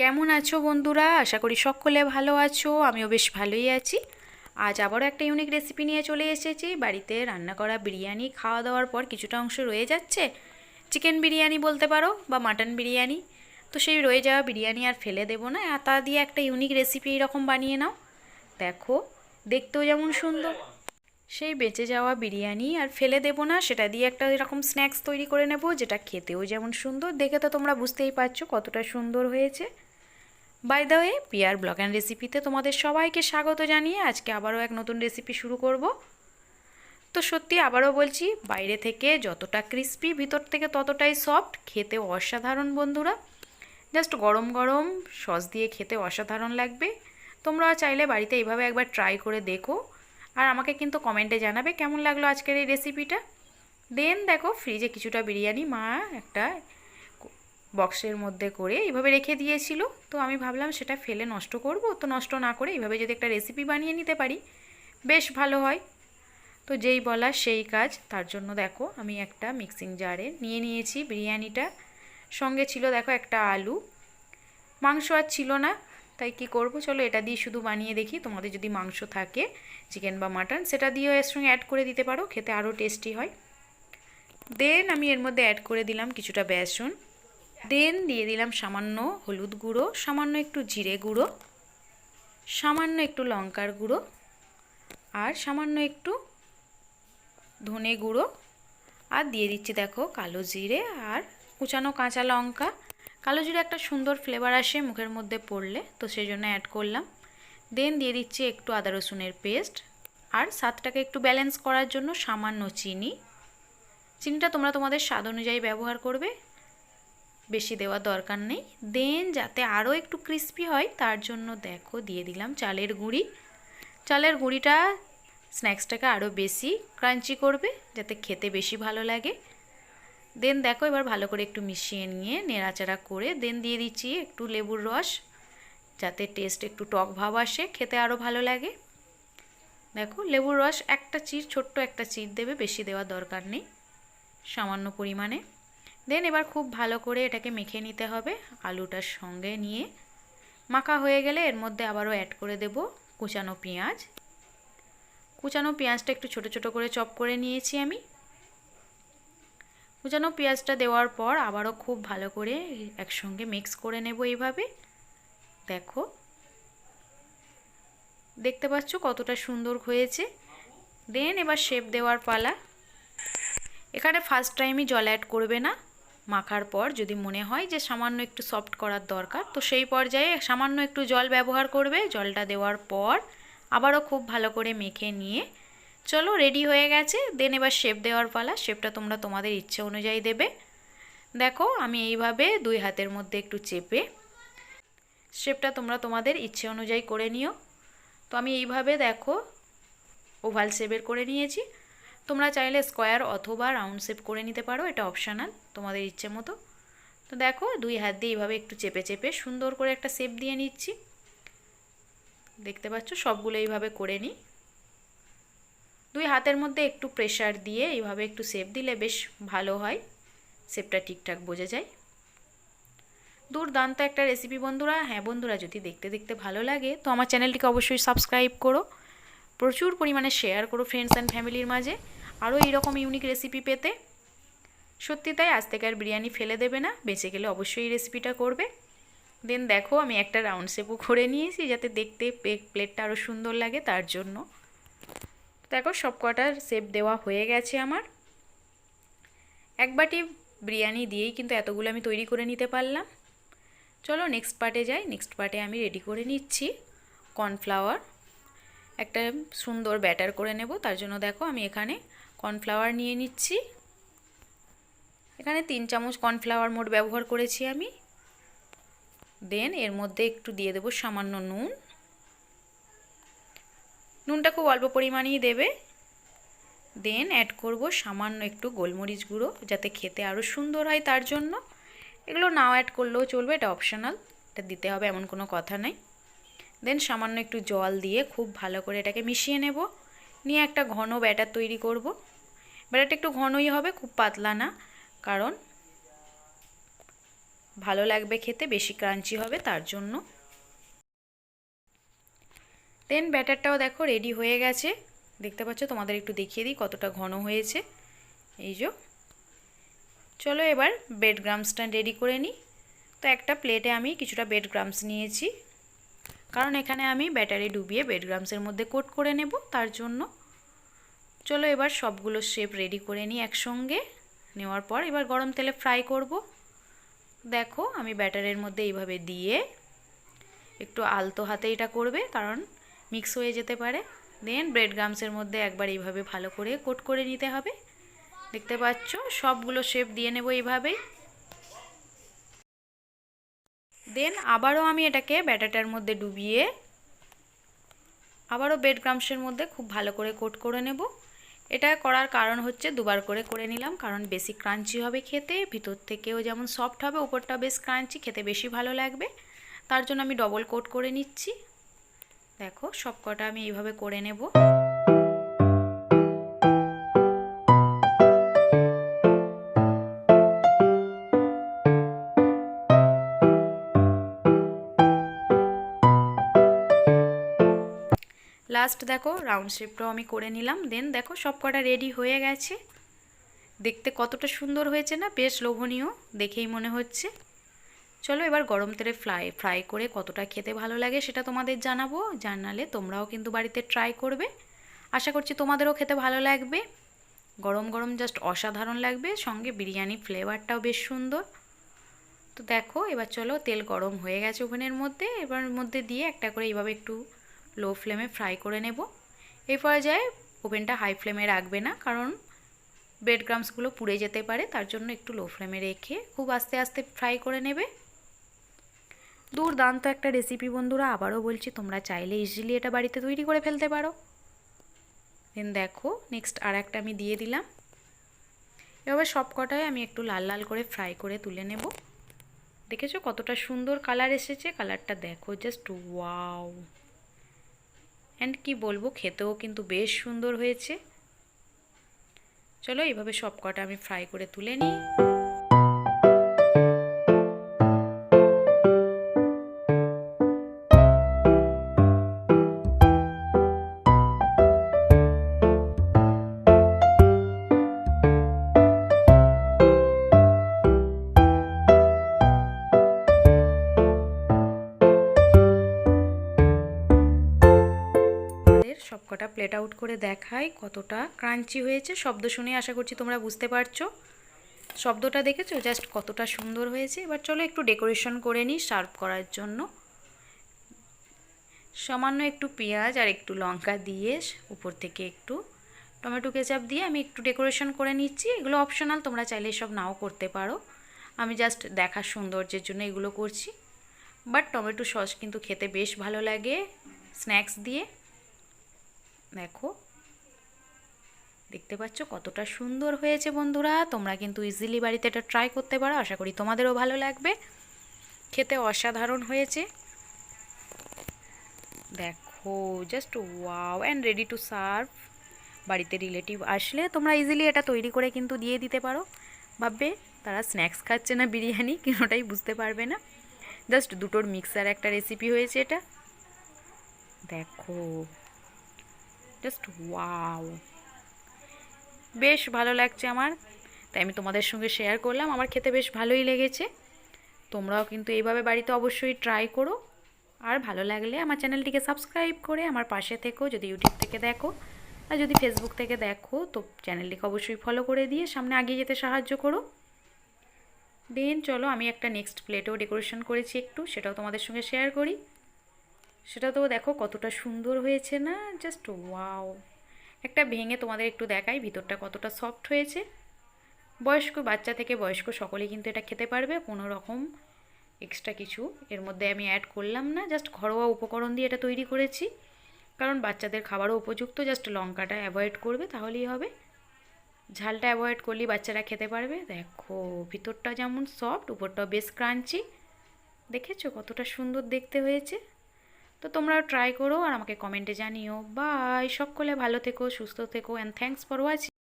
কেমন আছো বন্ধুরা? আশা করি সকলে ভালো আছো, আমিও বেশ ভালোই আছি। আজ আবারও একটা ইউনিক রেসিপি নিয়ে চলে এসেছি। বাড়িতে রান্না করা বিরিয়ানি, খাওয়া দাওয়ার পর কিছুটা অংশ রয়ে যাচ্ছে। চিকেন বিরিয়ানি বলতে পারো বা মাটন বিরিয়ানি। তো সেই রয়ে যাওয়া বিরিয়ানি আর ফেলে দেবো না, আর তা দিয়ে একটা ইউনিক রেসিপি এরকম বানিয়ে নাও। দেখো, দেখতেও যেমন সুন্দর। সেই বেঁচে যাওয়া বিরিয়ানি আর ফেলে দেবো না, সেটা দিয়ে একটা এরকম স্ন্যাক্স তৈরি করে নেব, যেটা খেতেও যেমন সুন্দর। দেখে তো তোমরা বুঝতেই পারছ কতটা সুন্দর হয়েছে। বাই দ্য ওয়ে পিয়ার ব্লগ অ্যান্ড রেসিপিতে তোমাদের সবাইকে স্বাগত জানিয়ে আজকে আবারও এক নতুন রেসিপি শুরু করব। তো সত্যি আবারও বলছি, বাইরে থেকে যতটা ক্রিস্পি ভিতর থেকে ততটাই সফট খেতে অসাধারণ বন্ধুরা। জাস্ট গরম গরম সস দিয়ে খেতে অসাধারণ লাগবে। তোমরা চাইলে বাড়িতে এইভাবে একবার ট্রাই করে দেখো। আর আমাকে কিন্তু কমেন্টে জানাবে কেমন লাগল আজকের এই রেসিপিটা দেন দেখো ফ্রিজে কিছুটা বিরিয়ানি, মা একটা বক্সের মধ্যে করে এইভাবে রেখে দিয়েছিল। তো আমি ভাবলাম সেটা ফেলে নষ্ট করব। তো নষ্ট না করে এইভাবে যদি একটা রেসিপি বানিয়ে নিতে পারি, বেশ ভালো হয়। তো যেই বলা সেই কাজ। তার জন্য দেখো আমি একটা মিক্সিং জারে নিয়ে নিয়েছি বিরিয়ানিটা। সঙ্গে ছিল দেখো একটা আলু। মাংস আর ছিল না। তাই কি করব? চলো এটা দিয়ে শুধু বানিয়ে দেখি। তোমাদের যদি মাংস থাকে চিকেন বা মাটন সেটা দিয়েও এর সঙ্গে অ্যাড করে দিতে পারো। খেতে আরও টেস্টি হয়। দেন আমি এর মধ্যে অ্যাড করে দিলাম কিছুটা বেসন। দেন দিয়ে দিলাম সামান্য হলুদ গুঁড়ো, সামান্য একটু জিরে গুঁড়ো, সামান্য একটু লঙ্কার গুঁড়ো আর সামান্য একটু ধনে গুঁড়ো। আর দিয়ে দিচ্ছি দেখো কালো জিরে আর কুচানো কাঁচা লঙ্কা। কালো জিরে একটা সুন্দর ফ্লেভার আসে মুখের মধ্যে পড়লে, তো সেই জন্য অ্যাড করলাম। দেন দিয়ে দিচ্ছি একটু আদা রসুনের পেস্ট আর স্বাদটাকে একটু ব্যালেন্স করার জন্য সামান্য চিনি। চিনিটা তোমরা তোমাদের স্বাদ অনুযায়ী ব্যবহার করবে। বেশি দেওয়ার দরকার নেই। দেন যাতে আরও একটু ক্রিস্পি হয়, তার জন্য দেখো, দিয়ে দিলাম চালের গুঁড়ি। চালের গুঁড়িটা স্ন্যাক্সটাকে আরও বেশি ক্রাঞ্চি করবে, যাতে খেতে বেশি ভালো লাগে। দেন দেখো, এবার ভালো করে একটু মিশিয়ে নিয়ে নেড়াচাড়া করে দেন দিয়ে দিচ্ছি একটু লেবুর রস, যাতে টেস্ট একটু টক ভাব আসে, খেতে আরও ভালো লাগে। দেখো, লেবুর রস একটা চির, ছোট্ট একটা চির দেবে, বেশি দেওয়ার দরকার নেই, সামান্য পরিমাণে। দেন এবার খুব ভালো করে এটাকে মেখে নিতে হবে আলুটার সঙ্গে নিয়ে। মাখা হয়ে গেলে এর মধ্যে আবারও অ্যাড করে দেব কুচানো পেঁয়াজ। কুচানো পেঁয়াজটা একটু ছোট ছোট করে চপ করে নিয়েছি আমি। কুচানো পেঁয়াজটা দেওয়ার পর আবারও খুব ভালো করে একসঙ্গে মিক্স করে নেব এইভাবে। দেখো। দেখতে পাচ্ছ কতটা সুন্দর হয়েছে। দেন এবার শেপ দেওয়ার পালা। এখানে ফার্স্ট টাইমই জল অ্যাড করবে না। মাখার পর যদি মনে হয় যে সামান্য একটু সফট করার দরকার, তো সেই পর্যায়ে সামান্য একটু জল ব্যবহার করবে। জলটা দেওয়ার পর আবারও খুব ভালো করে মেখে নিয়ে চলো রেডি হয়ে গেছে। দেন এবার শেপ দেওয়ার পালা। শেপটা তোমরা তোমাদের ইচ্ছে অনুযায়ী দেবে। দেখো আমি এইভাবে দুই হাতের মধ্যে একটু চেপে শেপটা তোমরা তোমাদের ইচ্ছে অনুযায়ী করে নিও। তো আমি এইভাবে দেখো ওভাল শেপের করে নিয়েছি। তোমরা চাইলে স্কোয়ার অথবা রাউন্ড শেপ করে নিতে পারো, এটা অপশানাল তোমাদের ইচ্ছে মতো। তো দেখো, দুই হাত দিয়ে এইভাবে একটু চেপে চেপে সুন্দর করে একটা শেপ দিয়ে নিচ্ছি। দেখতে পাচ্ছ, সবগুলো এইভাবে করে নিই। দুই হাতের মধ্যে একটু প্রেশার দিয়ে এইভাবে একটু শেপ দিলে বেশ ভালো হয় শেপটা ঠিকঠাক বোঝা যায়। দুর্দান্ত একটা রেসিপি বন্ধুরা। হ্যাঁ বন্ধুরা, যদি দেখতে দেখতে ভালো লাগে, তো আমার চ্যানেলটিকে অবশ্যই সাবস্ক্রাইব করো। প্রচুর পরিমাণে শেয়ার করো ফ্রেন্ডস অ্যান্ড ফ্যামিলির মাঝে। আরও এইরকম ইউনিক রেসিপি পেতে। সত্যি তাই, আজ থেকে আর বিরিয়ানি ফেলে দেবে না, বেঁচে গেলে অবশ্যই এই রেসিপিটা করবে। দেন দেখো, আমি একটা রাউন্ড শেপও করে নিয়েছি যাতে দেখতে প্লেটটা আরও সুন্দর লাগে তার জন্য। দেখো সব কটার শেপ দেওয়া হয়ে গেছে আমার। এক বাটি বিরিয়ানি দিয়েই কিন্তু এতগুলো আমি তৈরি করে নিতে পারলাম। চলো নেক্সট পার্টে যাই। নেক্সট পার্টে আমি রেডি করে নিচ্ছি। কর্নফ্লাওয়ার একটা সুন্দর ব্যাটার করে নেব। তার জন্য দেখো আমি এখানে কর্নফ্লাওয়ার নিয়ে নিচ্ছি। এখানে তিন চামচ কর্নফ্লাওয়ার মোট ব্যবহার করেছি আমি। দেন এর মধ্যে একটু দিয়ে দেবো সামান্য নুন। নুনটা খুব অল্প পরিমাণেই দেবে। দেন অ্যাড করব সামান্য একটু গোলমরিচ গুঁড়ো যাতে খেতে আরও সুন্দর হয় তার জন্য। এগুলো নাও অ্যাড করলেও চলবে, এটা অপশনাল এটা দিতে হবে, এমন কোনো কথা নেই। দেন সামান্য একটু জল দিয়ে খুব ভালো করে এটাকে মিশিয়ে নেব। নিয়ে একটা ঘন ব্যাটার তৈরি করব। ব্যাটারটা একটু ঘনই হবে, খুব পাতলা না, কারণ ভালো লাগবে খেতে, বেশি ক্রাঞ্চি হবে তার জন্য। দেন ব্যাটারটাও দেখো রেডি হয়ে গেছে। দেখতে পাচ্ছ, তোমাদের একটু দেখিয়ে দিই কতটা ঘন হয়েছে। এই যে। চলো এবার বেড গ্রামসটা রেডি করে নিই। তো একটা প্লেটে আমি কিছুটা বেড গ্রামস নিয়েছি। কারণ এখানে আমি ব্যাটারি ডুবিয়ে বেড গ্রামসের মধ্যে কোট করে নেব, তার জন্য। চলো এবার সবগুলো শেপ রেডি করে নিই একসঙ্গে। নেওয়ার পর এবার গরম তেলে ফ্রাই করব। দেখো আমি ব্যাটারের মধ্যে এইভাবে দিয়ে একটু আলতো হাতে এটা করবে, কারণ মিক্স হয়ে যেতে পারে। দেন ব্রেড গ্রামসের মধ্যে একবার এইভাবে ভালো করে কোট করে নিতে হবে। দেখতে পাচ্ছ? সবগুলো শেপ দিয়ে নেব এইভাবেই। দেন আবারও আমি এটাকে ব্যাটারটার মধ্যে ডুবিয়ে আবারও বেড গ্রামসের মধ্যে খুব ভালো করে কোট করে নেব। এটা করার কারণ হচ্ছে দুবার করে করে নিলাম, কারণ বেশি ক্রাঞ্চি হবে খেতে, ভিতর থেকেও যেমন সফট হবে, উপরটা বেশ ক্রাঞ্চি খেতে বেশি ভালো লাগবে। তার জন্য আমি ডবল কোট করে নিচ্ছি। দেখো সব কটা আমি এইভাবে করে নেব। লাস্ট দেখো রাউন্ড শেপটাও আমি করে নিলাম। দেন দেখো, সব কটা রেডি হয়ে গেছে। দেখতে কতটা সুন্দর হয়েছে না, বেশ লোভনীয়, দেখেই মনে হচ্ছে। চলো এবার গরম তেলে ফ্রাই ফ্রাই করে কতটা খেতে ভালো লাগে সেটা তোমাদের জানাব। জানালে তোমরাও কিন্তু বাড়িতে ট্রাই করবে। আশা করছি তোমাদেরও খেতে ভালো লাগবে। গরম গরম জাস্ট অসাধারণ লাগবে। সঙ্গে বিরিয়ানি ফ্লেভারটাও বেশ সুন্দর। তো দেখো, এবার চলো তেল গরম হয়ে গেছে ওভেনের মধ্যে। এবার মধ্যে দিয়ে একটা করে এইভাবে একটু লো ফ্লেমে ফ্রাই করে নেব। এই পর্যায়ে ওভেনটা হাই ফ্লেমে রাখবে না, কারণ ব্রেড গ্রামসগুলো পুড়ে যেতে পারে, তার জন্য একটু লো ফ্লেমে রেখে খুব আস্তে আস্তে ফ্রাই করে নেবে। দুর্দান্ত একটা রেসিপি বন্ধুরা, আবারও বলছি, তোমরা চাইলে ইজিলি এটা বাড়িতে তৈরি করে ফেলতে পারো। দেন দেখো নেক্সট আর একটা আমি দিয়ে দিলাম। এবার সব কটায় আমি একটু লাল লাল করে ফ্রাই করে তুলে নেব। দেখেছ কতটা সুন্দর কালার এসেছে? কালারটা দেখো জাস্ট ওয়াও অ্যান্ড কি বলব, খেতেও কিন্তু বেশ সুন্দর হয়েছে। চলো এইভাবে সব কটা আমি ফ্রাই করে তুলে নিই। সবকটা প্লেট আউট করে দেখাই কতটা ক্রাঞ্চি হয়েছে। শব্দ শুনে আশা করছি তোমরা বুঝতে পারছ। শব্দটা দেখেছ? জাস্ট কতটা সুন্দর হয়েছে। এবার চলো একটু ডেকোরেশন করে নিই সার্ভ করার জন্য। সামান্য একটু পেঁয়াজ আর একটু লঙ্কা দিয়ে উপর থেকে একটু টমেটো কেচাপ দিয়ে আমি একটু ডেকোরেশন করে নিচ্ছি। এগুলো অপশনাল তোমরা চাইলে সব নাও করতে পারো। আমি জাস্ট দেখার সৌন্দর্যের জন্য এগুলো করছি। বাট টমেটো সস কিন্তু খেতে বেশ ভালো লাগে। স্ন্যাক্স দিয়ে। দেখো। দেখতে পাচ্ছ কতটা সুন্দর হয়েছে বন্ধুরা। তোমরা কিন্তু ইজিলি বাড়িতে এটা ট্রাই করতে পারো। আশা করি তোমাদেরও ভালো লাগবে। খেতে অসাধারণ হয়েছে। দেখো just wow and ready to serve বাড়িতে রিলেটিভ আসলে তোমরা ইজিলি এটা তৈরি করে কিন্তু দিয়ে দিতে পারো। ভাববে, তারা স্ন্যাক্স খাচ্ছে না বিরিয়ানি, কোনোটাই বুঝতে পারবে না। জাস্ট দুটোর মিক্সার একটা রেসিপি হয়েছে এটা। দেখো জাস্ট ওয়াও বেশ ভালো লাগছে আমার। তাই আমি তোমাদের সঙ্গে শেয়ার করলাম। আমার খেতে বেশ ভালোই লেগেছে। তোমরাও কিন্তু এইভাবে বাড়িতে অবশ্যই ট্রাই করো। আর ভালো লাগলে আমার চ্যানেলটিকে সাবস্ক্রাইব করে আমার পাশে থেকো, যদি ইউটিউব থেকে দেখো। আর যদি ফেসবুক থেকে দেখো, তো চ্যানেলটিকে অবশ্যই ফলো করে দিয়ে সামনে এগিয়ে যেতে সাহায্য করো। দেন চলো আমি একটা নেক্সট প্লেটেও ডেকোরেশন করেছি একটু, সেটাও তোমাদের সঙ্গে শেয়ার করি। সেটা তো দেখো কতটা সুন্দর হয়েছে না? জাস্ট ওয়াও একটা ভেঙে তোমাদের একটু দেখাই, ভিতরটা কতটা সফট হয়েছে। বয়স্ক, বাচ্চা থেকে বয়স্ক সকলেই কিন্তু এটা খেতে পারবে। কোনো রকম এক্সট্রা কিছু এর মধ্যে আমি অ্যাড করলাম না। জাস্ট ঘরোয়া উপকরণ দিয়ে এটা তৈরি করেছি। কারণ বাচ্চাদের খাবারও উপযুক্ত। জাস্ট লঙ্কাটা অ্যাভয়েড করবে, তাহলেই হবে। ঝালটা অ্যাভয়েড করলেই বাচ্চারা খেতে পারবে। দেখো, ভিতরটা যেমন সফট উপরটাও বেশ ক্রাঞ্চি দেখেছ কতটা সুন্দর দেখতে হয়েছে? তো তোমরাও ট্রাই করো আর আমাকে কমেন্টে জানিও। বাই সকলে ভালো থেকো, সুস্থ থেকো অ্যান্ড থ্যাংকস ফর ওয়াচিং